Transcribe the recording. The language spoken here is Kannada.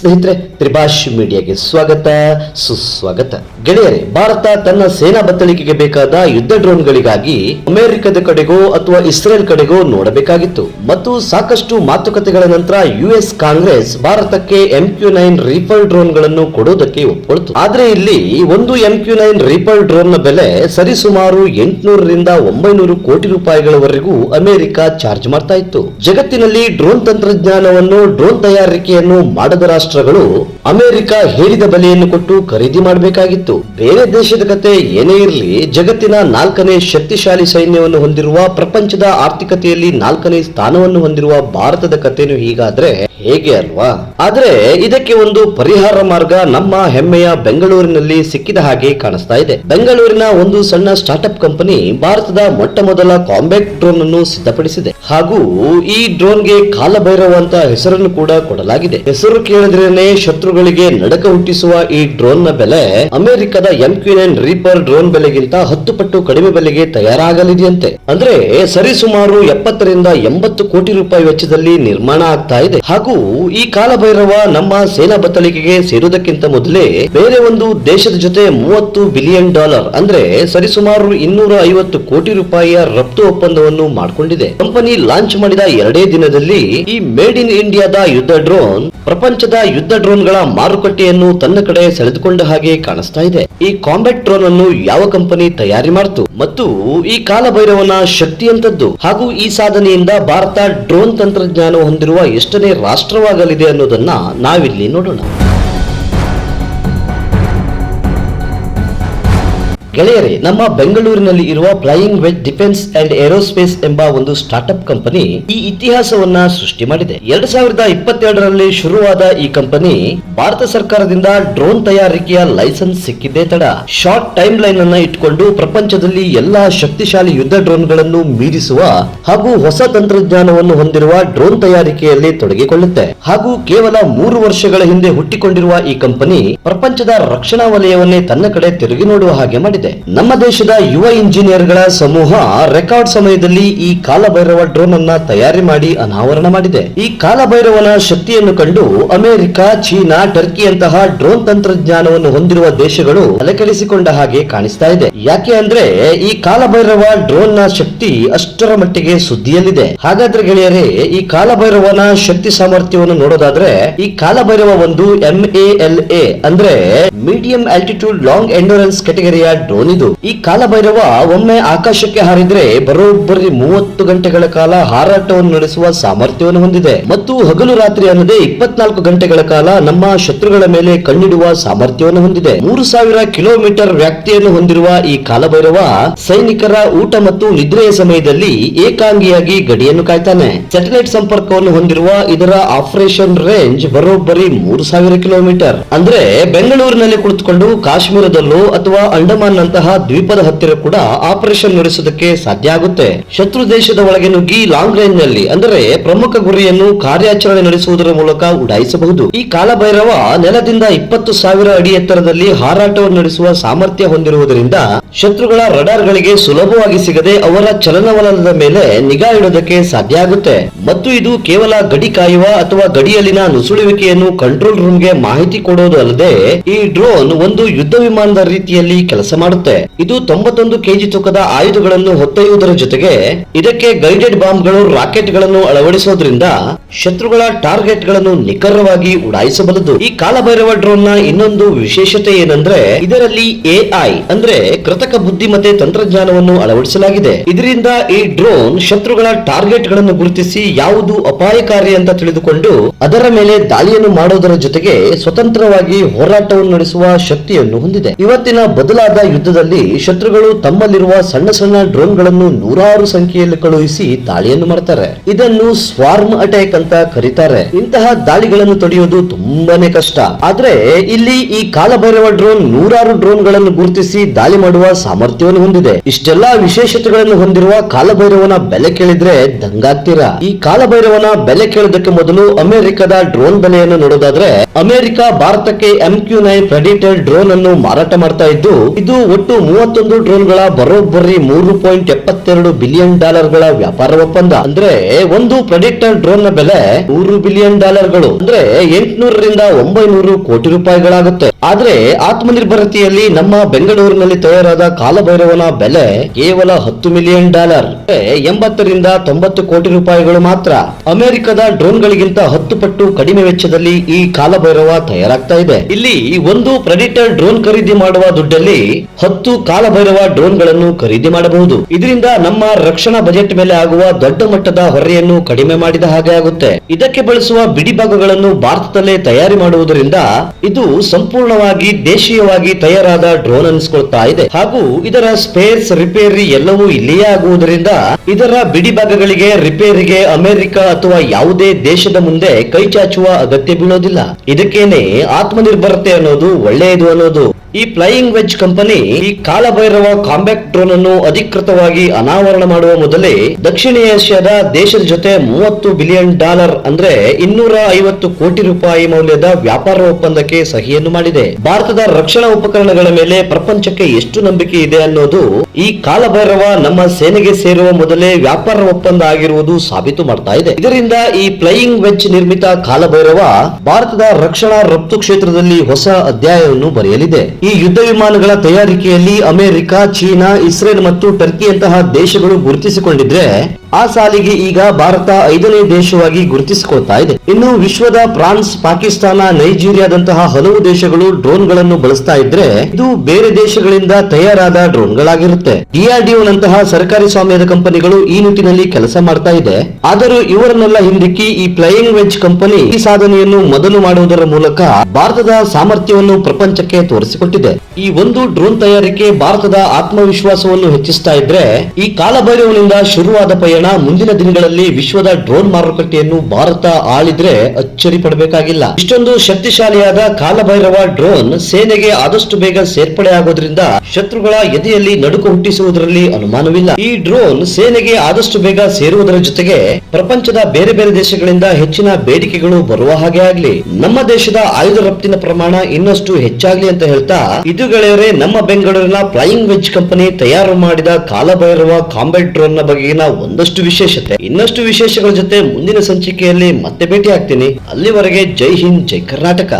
ಸ್ನೇಹಿತರೆ, ತ್ರಿಭಾಷ್ ಮೀಡಿಯಾಗೆ ಸ್ವಾಗತ, ಸುಸ್ವಾಗತ. ಗೆಳೆಯರೆ, ಭಾರತ ತನ್ನ ಸೇನಾ ಬತ್ತಳಿಕೆಗೆ ಬೇಕಾದ ಯುದ್ಧ ಡ್ರೋನ್ಗಳಿಗಾಗಿ ಅಮೆರಿಕದ ಕಡೆಗೋ ಅಥವಾ ಇಸ್ರೇಲ್ ಕಡೆಗೋ ನೋಡಬೇಕಾಗಿತ್ತು. ಮತ್ತು ಸಾಕಷ್ಟು ಮಾತುಕತೆಗಳ ನಂತರ ಯುಎಸ್ ಕಾಂಗ್ರೆಸ್ ಭಾರತಕ್ಕೆ ಎಂಕ್ಯೂ ನೈನ್ ರೀಫಲ್ ಡ್ರೋನ್ಗಳನ್ನು ಕೊಡುವುದಕ್ಕೆ ಒಪ್ಪಿಕೊಳ್ತು ಆದ್ರೆ ಇಲ್ಲಿ ಒಂದು ಎಂಕ್ಯೂ ನೈನ್ ರೀಫಲ್ ಡ್ರೋನ್ನ ಬೆಲೆ ಸರಿಸುಮಾರು ಎಂಟುನೂರರಿಂದ ಒಂಬೈನೂರು ಕೋಟಿ ರೂಪಾಯಿಗಳವರೆಗೂ ಅಮೆರಿಕ ಚಾರ್ಜ್ ಮಾಡ್ತಾ ಇತ್ತು. ಜಗತ್ತಿನಲ್ಲಿ ಡ್ರೋನ್ ತಂತ್ರಜ್ಞಾನವನ್ನು ಡ್ರೋನ್ ತಯಾರಿಕೆಯನ್ನು ಮಾಡದ ರಾಷ್ಟ್ರಗಳು ಅಮೆರಿಕ ಹೇರಿದ ಬೆಲೆಯನ್ನು ಕೊಟ್ಟು ಖರೀದಿ ಮಾಡಬೇಕಾಗಿತ್ತು. ಬೇರೆ ದೇಶದ ಕತೆ ಏನೇ ಇರಲಿ, ಜಗತ್ತಿನ ನಾಲ್ಕನೇ ಶಕ್ತಿಶಾಲಿ ಸೈನ್ಯವನ್ನು ಹೊಂದಿರುವ ಪ್ರಪಂಚದ ಆರ್ಥಿಕತೆಯಲ್ಲಿ ನಾಲ್ಕನೇ ಸ್ಥಾನವನ್ನು ಹೊಂದಿರುವ ಭಾರತದ ಕಥೆನು ಹೀಗಾದ್ರೆ ಹೇಗೆ ಅಲ್ವಾ? ಆದ್ರೆ ಇದಕ್ಕೆ ಒಂದು ಪರಿಹಾರ ಮಾರ್ಗ ನಮ್ಮ ಹೆಮ್ಮೆಯ ಬೆಂಗಳೂರಿನಲ್ಲಿ ಸಿಕ್ಕಿದ ಹಾಗೆ ಕಾಣಿಸ್ತಾ ಇದೆ. ಬೆಂಗಳೂರಿನ ಒಂದು ಸಣ್ಣ ಸ್ಟಾರ್ಟ್ಅಪ್ ಕಂಪನಿ ಭಾರತದ ಮೊಟ್ಟ ಮೊದಲ ಕಾಂಬ್ಯಾಕ್ಟ್ ಡ್ರೋನ್ ಅನ್ನು ಸಿದ್ಧಪಡಿಸಿದೆ. ಹಾಗೂ ಈ ಡ್ರೋನ್ಗೆ ಕಾಲಭೈರವ ಅಂತ ಹೆಸರನ್ನು ಕೂಡ ಕೊಡಲಾಗಿದೆ. ಹೆಸರು ಕೇಳಿದ್ರೇನೆ ಶತ್ರುಗಳಿಗೆ ನಡಕ ಹುಟ್ಟಿಸುವ ಈ ಡ್ರೋನ್ನ ಬೆಲೆ ಅಮೆರಿಕದ ಎಂ ಕ್ಯೂನ್ ರೀಪರ್ ಡ್ರೋನ್ ಬೆಲೆಗಿಂತ ಹತ್ತು ಪಟ್ಟು ಕಡಿಮೆ ಬೆಲೆಗೆ ತಯಾರಾಗಲಿದೆಯಂತೆ. ಅಂದ್ರೆ ಸರಿಸುಮಾರು ಎಪ್ಪತ್ತರಿಂದ ಎಂಬತ್ತು ಕೋಟಿ ರೂಪಾಯಿ ವೆಚ್ಚದಲ್ಲಿ ನಿರ್ಮಾಣ ಆಗ್ತಾ ಇದೆ. ಹಾಗೂ ಈ ಕಾಲಭೈರವ ನಮ್ಮ ಸೇನಾ ಬತ್ತಳಿಕೆಗೆ ಸೇರುವುದಕ್ಕಿಂತ ಮೊದಲೇ ಬೇರೆ ಒಂದು ದೇಶದ ಜೊತೆ ಮೂವತ್ತು ಬಿಲಿಯನ್ ಡಾಲರ್, ಅಂದ್ರೆ ಸರಿಸುಮಾರು ಇನ್ನೂರ ಐವತ್ತು ಕೋಟಿ ರೂಪಾಯಿಯ ರಫ್ತು ಒಪ್ಪಂದವನ್ನು ಮಾಡಿಕೊಂಡಿದೆ. ಕಂಪನಿ ಲಾಂಚ್ ಮಾಡಿದ ಎರಡೇ ದಿನದಲ್ಲಿ ಈ ಮೇಡ್ ಇನ್ ಇಂಡಿಯಾದ ಯುದ್ಧ ಡ್ರೋನ್ ಪ್ರಪಂಚದ ಯುದ್ಧ ಡ್ರೋನ್ಗಳ ಮಾರುಕಟ್ಟೆಯನ್ನು ತನ್ನ ಕಡೆ ಸೆಳೆದುಕೊಂಡ ಹಾಗೆ ಕಾಣಿಸ್ತಾ ಇದೆ. ಈ ಕಾಂಬ್ಯಾಕ್ಟ್ ಡ್ರೋನ್ ಅನ್ನು ಯಾವ ಕಂಪನಿ ತಯಾರಿ ಮಾಡಿತು? ಮತ್ತು ಈ ಕಾಲಭೈರವನ ಶಕ್ತಿ ಅಂತದ್ದು ಹಾಗೂ ಈ ಸಾಧನೆಯಿಂದ ಭಾರತ ಡ್ರೋನ್ ತಂತ್ರಜ್ಞಾನ ಹೊಂದಿರುವ ಎಷ್ಟನೇ ರಾಷ್ಟ್ರವಾಗಲಿದೆ ಅನ್ನೋದನ್ನ ನಾವಿಲ್ಲಿ ನೋಡೋಣ. ಗೆಳೆಯರೇ, ನಮ್ಮ ಬೆಂಗಳೂರಿನಲ್ಲಿ ಇರುವ flying wedge defence and aerospace ಎಂಬ ಒಂದು ಸ್ಟಾರ್ಟ್ಅಪ್ ಕಂಪನಿ ಈ ಇತಿಹಾಸವನ್ನ ಸೃಷ್ಟಿ ಮಾಡಿದೆ. ಎರಡ್ ಸಾವಿರದ ಇಪ್ಪತ್ತೆರಡರಲ್ಲಿ ಶುರುವಾದ ಈ ಕಂಪನಿ ಭಾರತ ಸರ್ಕಾರದಿಂದ ಡ್ರೋನ್ ತಯಾರಿಕೆಯ ಲೈಸೆನ್ಸ್ ಸಿಕ್ಕಿದ್ದೇ ತಡ. ಶಾರ್ಟ್ ಟೈಮ್ ಲೈನ್ ಅನ್ನ ಇಟ್ಕೊಂಡು ಪ್ರಪಂಚದಲ್ಲಿ ಎಲ್ಲಾ ಶಕ್ತಿಶಾಲಿ ಯುದ್ಧ ಡ್ರೋನ್ಗಳನ್ನು ಮೀರಿಸುವ ಹಾಗೂ ಹೊಸ ತಂತ್ರಜ್ಞಾನವನ್ನು ಹೊಂದಿರುವ ಡ್ರೋನ್ ತಯಾರಿಕೆಯಲ್ಲಿ ತೊಡಗಿಕೊಳ್ಳುತ್ತೆ. ಹಾಗೂ ಕೇವಲ ಮೂರು ವರ್ಷಗಳ ಹಿಂದೆ ಹುಟ್ಟಿಕೊಂಡಿರುವ ಈ ಕಂಪನಿ ಪ್ರಪಂಚದ ರಕ್ಷಣಾ ವಲಯವನ್ನೇ ತನ್ನ ಕಡೆ ತಿರುಗಿ ನೋಡುವ ಹಾಗೆ ಮಾಡಿದೆ. ನಮ್ಮ ದೇಶದ ಯುವ ಇಂಜಿನಿಯರ್ಗಳ ಸಮೂಹ ರೆಕಾರ್ಡ್ ಸಮಯದಲ್ಲಿ ಈ ಕಾಲಭೈರವ ಡ್ರೋನ್ ಅನ್ನ ತಯಾರಿ ಮಾಡಿ ಅನಾವರಣ ಮಾಡಿದೆ. ಈ ಕಾಲಭೈರವನ ಶಕ್ತಿಯನ್ನು ಕಂಡು ಅಮೆರಿಕ, ಚೀನಾ, ಟರ್ಕಿಯಂತಹ ಡ್ರೋನ್ ತಂತ್ರಜ್ಞಾನವನ್ನು ಹೊಂದಿರುವ ದೇಶಗಳು ತಲೆಕೆಡಿಸಿಕೊಂಡ ಹಾಗೆ ಕಾಣಿಸ್ತಾ ಇದೆ. ಯಾಕೆ ಅಂದ್ರೆ ಈ ಕಾಲಭೈರವ ಡ್ರೋನ್ನ ಶಕ್ತಿ ಅಷ್ಟರ ಮಟ್ಟಿಗೆ ಸುದ್ದಿಯಲ್ಲಿದೆ. ಹಾಗಾದ್ರೆ ಗೆಳೆಯರೇ, ಈ ಕಾಲಭೈರವನ ಶಕ್ತಿ ಸಾಮರ್ಥ್ಯವನ್ನು ನೋಡೋದಾದ್ರೆ ಈ ಕಾಲಭೈರವ ಒಂದು ಎಂ ಎ ಅಂದ್ರೆ ಮೀಡಿಯಂ ಆಲ್ಟಿಟ್ಯೂಡ್ ಲಾಂಗ್ ಎಂಡೋರೆನ್ಸ್ ಕೆಟಗರಿಯ ಡ್ರೋನ್ ಇದು ಈ ಕಾಲಭೈರವ ಒಮ್ಮೆ ಆಕಾಶಕ್ಕೆ ಹಾರಿದ್ರೆ ಬರೋಬ್ಬರಿ ಮೂವತ್ತು ಗಂಟೆಗಳ ಕಾಲ ಹಾರಾಟವನ್ನು ನಡೆಸುವ ಸಾಮರ್ಥ್ಯವನ್ನು ಹೊಂದಿದೆ. ಮತ್ತು ಹಗಲು ರಾತ್ರಿ ಅನ್ನದೆ ಇಪ್ಪತ್ನಾಲ್ಕು ಗಂಟೆಗಳ ಕಾಲ ನಮ್ಮ ಶತ್ರುಗಳ ಮೇಲೆ ಕಣ್ಣಿಡುವ ಸಾಮರ್ಥ್ಯವನ್ನು ಹೊಂದಿದೆ. ಮೂರು ಸಾವಿರ ಕಿಲೋಮೀಟರ್ ವ್ಯಾಪ್ತಿಯನ್ನು ಹೊಂದಿರುವ ಈ ಕಾಲಭೈರವ ಸೈನಿಕರ ಊಟ ಮತ್ತು ನಿದ್ರೆಯ ಸಮಯದಲ್ಲಿ ಏಕಾಂಗಿಯಾಗಿ ಗಡಿಯನ್ನು ಕಾಯ್ತಾನೆ. ಸ್ಯಾಟಲೈಟ್ ಸಂಪರ್ಕವನ್ನು ಹೊಂದಿರುವ ಇದರ ಆಪರೇಷನ್ ರೇಂಜ್ ಬರೋಬ್ಬರಿ ಮೂರು ಸಾವಿರ ಕಿಲೋಮೀಟರ್. ಅಂದ್ರೆ ಬೆಂಗಳೂರಿನಲ್ಲಿ ಕುಳಿತುಕೊಂಡು ಕಾಶ್ಮೀರದಲ್ಲೋ ಅಥವಾ ಅಂಡಮಾನ್ ನಂತಹ ದ್ವೀಪದ ಹತ್ತಿರ ಕೂಡ ಆಪರೇಷನ್ ನಡೆಸುವುದಕ್ಕೆ ಸಾಧ್ಯ ಆಗುತ್ತೆ. ಶತ್ರು ದೇಶದ ಒಳಗೆ ನುಗ್ಗಿ ಲಾಂಗ್ ರೇಂಜ್ನಲ್ಲಿ ಅಂದರೆ ಪ್ರಮುಖ ಗುರಿಯನ್ನು ಕಾರ್ಯಾಚರಣೆ ನಡೆಸುವುದರ ಮೂಲಕ ಉಡಾಯಿಸಬಹುದು. ಈ ಕಾಲಭೈರವ ನೆಲದಿಂದ ಇಪ್ಪತ್ತು ಸಾವಿರ ಅಡಿ ಎತ್ತರದಲ್ಲಿ ಹಾರಾಟವನ್ನು ನಡೆಸುವ ಸಾಮರ್ಥ್ಯ ಹೊಂದಿರುವುದರಿಂದ ಶತ್ರುಗಳ ರಡಾರ್ ಗಳಿಗೆ ಸುಲಭವಾಗಿ ಸಿಗದೆ ಅವರ ಚಲನವಲನದ ಮೇಲೆ ನಿಗಾ ಇಡೋದಕ್ಕೆ ಸಾಧ್ಯ ಆಗುತ್ತೆ. ಮತ್ತು ಇದು ಕೇವಲ ಗಡಿ ಕಾಯುವ ಅಥವಾ ಗಡಿಯಲ್ಲಿನ ನುಸುಳುವಿಕೆಯನ್ನು ಕಂಟ್ರೋಲ್ ರೂಮ್ಗೆ ಮಾಹಿತಿ ಕೊಡೋದು ಅಲ್ಲದೆ ಈ ಡ್ರೋನ್ ಒಂದು ಯುದ್ಧ ವಿಮಾನದ ರೀತಿಯಲ್ಲಿ ಕೆಲಸ ಮಾಡುತ್ತೆ. ಇದು ತೊಂಬತ್ತೊಂದು ಕೆಜಿ ತೂಕದ ಆಯುಧಗಳನ್ನು ಹೊತ್ತೊಯ್ಯುವುದರ ಜೊತೆಗೆ ಇದಕ್ಕೆ ಗೈಡೆಡ್ ಬಾಂಬ್ಗಳು ರಾಕೆಟ್ಗಳನ್ನು ಅಳವಡಿಸೋದ್ರಿಂದ ಶತ್ರುಗಳ ಟಾರ್ಗೆಟ್ಗಳನ್ನು ನಿಖರವಾಗಿ ಉಡಾಯಿಸಬಲ್ಲದು. ಈ ಕಾಲಭೈರವ ಡ್ರೋನ್ನ ಇನ್ನೊಂದು ವಿಶೇಷತೆ ಏನಂದ್ರೆ ಇದರಲ್ಲಿ ಎಐ ಅಂದ್ರೆ ಕೃತಕ ಬುದ್ಧಿಮತ್ತೆ ತಂತ್ರಜ್ಞಾನವನ್ನು ಅಳವಡಿಸಲಾಗಿದೆ. ಇದರಿಂದ ಈ ಡ್ರೋನ್ ಶತ್ರುಗಳ ಟಾರ್ಗೆಟ್ಗಳನ್ನು ಗುರುತಿಸಿ ಯಾವುದು ಅಪಾಯಕಾರಿ ಅಂತ ತಿಳಿದುಕೊಂಡು ಅದರ ಮೇಲೆ ದಾಳಿಯನ್ನು ಮಾಡೋದರ ಜೊತೆಗೆ ಸ್ವತಂತ್ರವಾಗಿ ಹೋರಾಟವನ್ನು ನಡೆಸುವ ಶಕ್ತಿಯನ್ನು ಹೊಂದಿದೆ. ಇವತ್ತಿನ ಬದಲಾದ ಯುದ್ಧದಲ್ಲಿ ಶತ್ರುಗಳು ತಮ್ಮಲ್ಲಿರುವ ಸಣ್ಣ ಸಣ್ಣ ಡ್ರೋನ್ಗಳನ್ನು ನೂರಾರು ಸಂಖ್ಯೆಯಲ್ಲಿ ಕಳುಹಿಸಿ ದಾಳಿಯನ್ನು ಮಾಡ್ತಾರೆ. ಇದನ್ನು ಸ್ವಾರ್ಮ್ ಅಟ್ಯಾಕ್ ಅಂತ ಕರೀತಾರೆ. ಇಂತಹ ದಾಳಿಗಳನ್ನು ತಡೆಯುವುದು ತುಂಬಾನೇ ಕಷ್ಟ. ಆದ್ರೆ ಇಲ್ಲಿ ಈ ಕಾಲಭೈರವ ಡ್ರೋನ್ ನೂರಾರು ಡ್ರೋನ್ಗಳನ್ನು ಗುರುತಿಸಿ ದಾಳಿ ಮಾಡುವ ಸಾಮರ್ಥ್ಯವನ್ನು ಹೊಂದಿದೆ. ಇಷ್ಟೆಲ್ಲಾ ವಿಶೇಷತೆಗಳನ್ನು ಹೊಂದಿರುವ ಕಾಲಭೈರವನ ಬೆಲೆ ಕೇಳಿದ್ರೆ ದಂಗಾಗ್ತೀರಾ? ಈ ಕಾಲಭೈರವನ ಬೆಲೆ ಕೇಳೋದಕ್ಕೆ ಮೊದಲು ಅಮೆರಿಕದ ಡ್ರೋನ್ ಬೆಲೆಯನ್ನು ನೋಡೋದಾದ್ರೆ, ಅಮೆರಿಕ ಭಾರತಕ್ಕೆ M Q nine predator drone ಅನ್ನು ಮಾರಾಟ ಮಾಡ್ತಾ ಇದ್ದು, ಇದು ಒಟ್ಟು ಮೂವತ್ತೊಂದು ಡ್ರೋನ್ಗಳ ಬರೋಬ್ಬರಿ ಮೂರು ಪಾಯಿಂಟ್ ಎಪ್ಪತ್ತೆರಡು ಬಿಲಿಯನ್ ಡಾಲರ್ಗಳ ವ್ಯಾಪಾರ ಒಪ್ಪಂದ. ಅಂದ್ರೆ ಒಂದು ಪ್ರೆಡಿಕ್ಟರ್ ಡ್ರೋನ್ನ ಬೆಲೆ ನೂರು ಬಿಲಿಯನ್ ಡಾಲರ್ಗಳು. ಅಂದ್ರೆ ಎಂಟುನೂರರಿಂದ ಒಂಬೈನೂರು ಕೋಟಿ ರೂಪಾಯಿಗಳಾಗುತ್ತೆ. ಆದ್ರೆ ಆತ್ಮನಿರ್ಭರತೆಯಲ್ಲಿ ನಮ್ಮ ಬೆಂಗಳೂರಿನಲ್ಲಿ ತಯಾರಾದ ಕಾಲಭೈರವನ ಬೆಲೆ ಕೇವಲ ಹತ್ತು ಮಿಲಿಯನ್ ಡಾಲರ್. ಎಂಬತ್ತರಿಂದ ತೊಂಬತ್ತು ಕೋಟಿ ರೂಪಾಯಿಗಳು ಮಾತ್ರ. ಅಮೆರಿಕದ ಡ್ರೋನ್ಗಳಿಗಿಂತ ಹತ್ತು ಪಟ್ಟು ಕಡಿಮೆ ವೆಚ್ಚದಲ್ಲಿ ಈ ಕಾಲಭೈರವ ತಯಾರಾಗ್ತಾ ಇದೆ. ಇಲ್ಲಿ ಒಂದು ಪ್ರೆಡಿಟರ್ ಡ್ರೋನ್ ಖರೀದಿ ಮಾಡುವ ದುಡ್ಡಲ್ಲಿ ಹತ್ತು ಕಾಲಭೈರವ ಡ್ರೋನ್ಗಳನ್ನು ಖರೀದಿ ಮಾಡಬಹುದು. ಇದರಿಂದ ನಮ್ಮ ರಕ್ಷಣಾ ಬಜೆಟ್ ಮೇಲೆ ಆಗುವ ದೊಡ್ಡ ಮಟ್ಟದ ಹೊರೆಯನ್ನು ಕಡಿಮೆ ಮಾಡಿದ ಹಾಗೆ ಆಗುತ್ತೆ. ಇದಕ್ಕೆ ಬಳಸುವ ಬಿಡಿ ಭಾಗಗಳನ್ನು ಭಾರತದಲ್ಲೇ ತಯಾರಿ ಮಾಡುವುದರಿಂದ ಇದು ಸಂಪೂರ್ಣವಾಗಿ ದೇಶೀಯವಾಗಿ ತಯಾರಾದ ಡ್ರೋನ್ ಅನಿಸಿಕೊಳ್ತಾ ಇದೆ. ಹಾಗೂ ಇದರ ಸ್ಪೇರ್ಸ್, ರಿಪೇರಿ ಎಲ್ಲವೂ ಇಲ್ಲಿಯೇ ಆಗುವುದರಿಂದ ಇದರ ಬಿಡಿ ಭಾಗಗಳಿಗೆ ರಿಪೇರಿಗೆ ಅಮೆರಿಕ ಅಥವಾ ಯಾವುದೇ ದೇಶದ ಮುಂದೆ ಕೈ ಚಾಚುವ ಅಗತ್ಯ ಬೀಳೋದಿಲ್ಲ. ಇದಕ್ಕೇನೆ ಆತ್ಮನಿರ್ಭರತೆ ಅನ್ನೋದು ಒಳ್ಳೆಯದು ಅನ್ನೋದು ಈ ಫ್ಲೈಯಿಂಗ್ ವೆಜ್ ಕಂಪನಿ ಈ ಕಾಲಭೈರವ ಕಾಂಬ್ಯಾಕ್ಟ್ ಡ್ರೋನ್ ಅನ್ನು ಅಧಿಕೃತವಾಗಿ ಅನಾವರಣ ಮಾಡುವ ಮೊದಲೇ ದಕ್ಷಿಣ ಏಷ್ಯಾದ ದೇಶದ ಜೊತೆ ಮೂವತ್ತು ಬಿಲಿಯನ್ ಡಾಲರ್ ಅಂದ್ರೆ ಇನ್ನೂರ ಐವತ್ತು ಕೋಟಿ ರೂಪಾಯಿ ಮೌಲ್ಯದ ವ್ಯಾಪಾರ ಒಪ್ಪಂದಕ್ಕೆ ಸಹಿಯನ್ನು ಮಾಡಿದೆ. ಭಾರತದ ರಕ್ಷಣಾ ಉಪಕರಣಗಳ ಮೇಲೆ ಪ್ರಪಂಚಕ್ಕೆ ಎಷ್ಟು ನಂಬಿಕೆ ಇದೆ ಅನ್ನೋದು ಈ ಕಾಲಭೈರವ ನಮ್ಮ ಸೇನೆಗೆ ಸೇರುವ ಮೊದಲೇ ವ್ಯಾಪಾರ ಒಪ್ಪಂದ ಆಗಿರುವುದು ಸಾಬೀತು ಮಾಡ್ತಾ ಇದೆ. ಇದರಿಂದ ಈ ಫ್ಲೈಯಿಂಗ್ ವೆಜ್ ನಿರ್ಮಿತ ಕಾಲಭೈರವ ಭಾರತದ ರಕ್ಷಣಾ ರಫ್ತು ಕ್ಷೇತ್ರದಲ್ಲಿ ಹೊಸ ಅಧ್ಯಾಯವನ್ನು ಬರೆಯಲಿದೆ. ಈ ಯುದ್ಧ ವಿಮಾನಗಳ ತಯಾರಿಕೆಯಲ್ಲಿ ಅಮೆರಿಕ, ಚೀನಾ, ಇಸ್ರೇಲ್ ಮತ್ತು ಟರ್ಕಿಯಂತಹ ದೇಶಗಳು ಗುರುತಿಸಿಕೊಂಡಿದ್ರೆ ಆ ಸಾಲಿಗೆ ಈಗ ಭಾರತ ಐದನೇ ದೇಶವಾಗಿ ಗುರುತಿಸಿಕೊಳ್ತಾ ಇದೆ. ಇನ್ನು ವಿಶ್ವದ ಫ್ರಾನ್ಸ್, ಪಾಕಿಸ್ತಾನ, ನೈಜೀರಿಯಾದಂತಹ ಹಲವು ದೇಶಗಳು ಡ್ರೋನ್ಗಳನ್ನು ಬಳಸ್ತಾ ಇದ್ರೆ ಇದು ಬೇರೆ ದೇಶಗಳಿಂದ ತಯಾರಾದ ಡ್ರೋನ್ಗಳಾಗಿರುತ್ತೆ. ಡಿಆರ್ಡಿಒನಂತಹ ಸರ್ಕಾರಿ ಸ್ವಾಮ್ಯದ ಕಂಪನಿಗಳು ಈ ನಿಟ್ಟಿನಲ್ಲಿ ಕೆಲಸ ಮಾಡ್ತಾ ಇದೆ. ಆದರೂ ಇವರನ್ನೆಲ್ಲ ಹಿಂದಿಕ್ಕಿ ಈ ಫ್ಲೈಯಿಂಗ್ ವೆಜ್ ಕಂಪನಿ ಈ ಸಾಧನೆಯನ್ನು ಮೊದಲು ಮಾಡುವುದರ ಮೂಲಕ ಭಾರತದ ಸಾಮರ್ಥ್ಯವನ್ನು ಪ್ರಪಂಚಕ್ಕೆ ತೋರಿಸಿಕೊಟ್ಟಿದೆ. ಈ ಒಂದು ಡ್ರೋನ್ ತಯಾರಿಕೆ ಭಾರತದ ಆತ್ಮವಿಶ್ವಾಸವನ್ನು ಹೆಚ್ಚಿಸ್ತಾ ಇದ್ರೆ, ಈ ಕಾಲಭೈರವನಿಂದ ಶುರುವಾದ ಪಯಣ ಮುಂದಿನ ದಿನಗಳಲ್ಲಿ ವಿಶ್ವದ ಡ್ರೋನ್ ಮಾರುಕಟ್ಟೆಯನ್ನು ಭಾರತ ಆಳಿದ್ರೆ ಅಚ್ಚರಿ ಪಡಬೇಕಾಗಿಲ್ಲ. ಇಷ್ಟೊಂದು ಶಕ್ತಿಶಾಲಿಯಾದ ಕಾಲಭೈರವ ಡ್ರೋನ್ ಸೇನೆಗೆ ಆದಷ್ಟು ಬೇಗ ಸೇರ್ಪಡೆ ಆಗೋದ್ರಿಂದ ಶತ್ರುಗಳ ಎದೆಯಲ್ಲಿ ನಡುಕು ಹುಟ್ಟಿಸುವುದರಲ್ಲಿ ಅನುಮಾನವಿಲ್ಲ. ಈ ಡ್ರೋನ್ ಸೇನೆಗೆ ಆದಷ್ಟು ಬೇಗ ಸೇರುವುದರ ಜೊತೆಗೆ ಪ್ರಪಂಚದ ಬೇರೆ ಬೇರೆ ದೇಶಗಳಿಂದ ಹೆಚ್ಚಿನ ಬೇಡಿಕೆಗಳು ಬರುವ ಹಾಗೆ ಆಗ್ಲಿ. ನಮ್ಮ ದೇಶದ ಆಯುಧ ರಫ್ತಿನ ಪ್ರಮಾಣ ಇನ್ನಷ್ಟು ಹೆಚ್ಚಾಗ್ಲಿ ಅಂತ ಹೇಳ್ತಾ ಇದು ಗೆಳೆಯರೆ, ನಮ್ಮ ಬೆಂಗಳೂರಿನ ಫ್ಲೈಯಿಂಗ್ ವೆಜ್ ಕಂಪನಿ ತಯಾರು ಮಾಡಿದ ಕಾಲಭೈರವ ಕಾಂಬೆಟ್ ಡ್ರೋನ್ನ ಬಗೆಗಿನ ಒಂದಷ್ಟು ವಿಶೇಷತೆ. ಇನ್ನಷ್ಟು ವಿಶೇಷಗಳ ಜೊತೆ ಮುಂದಿನ ಸಂಚಿಕೆಯಲ್ಲಿ ಮತ್ತೆ ಭೇಟಿ ಆಗ್ತೀನಿ ಅಲ್ಲಿವರೆಗೆ ಜೈ ಹಿಂದ್, ಜೈ ಕರ್ನಾಟಕ.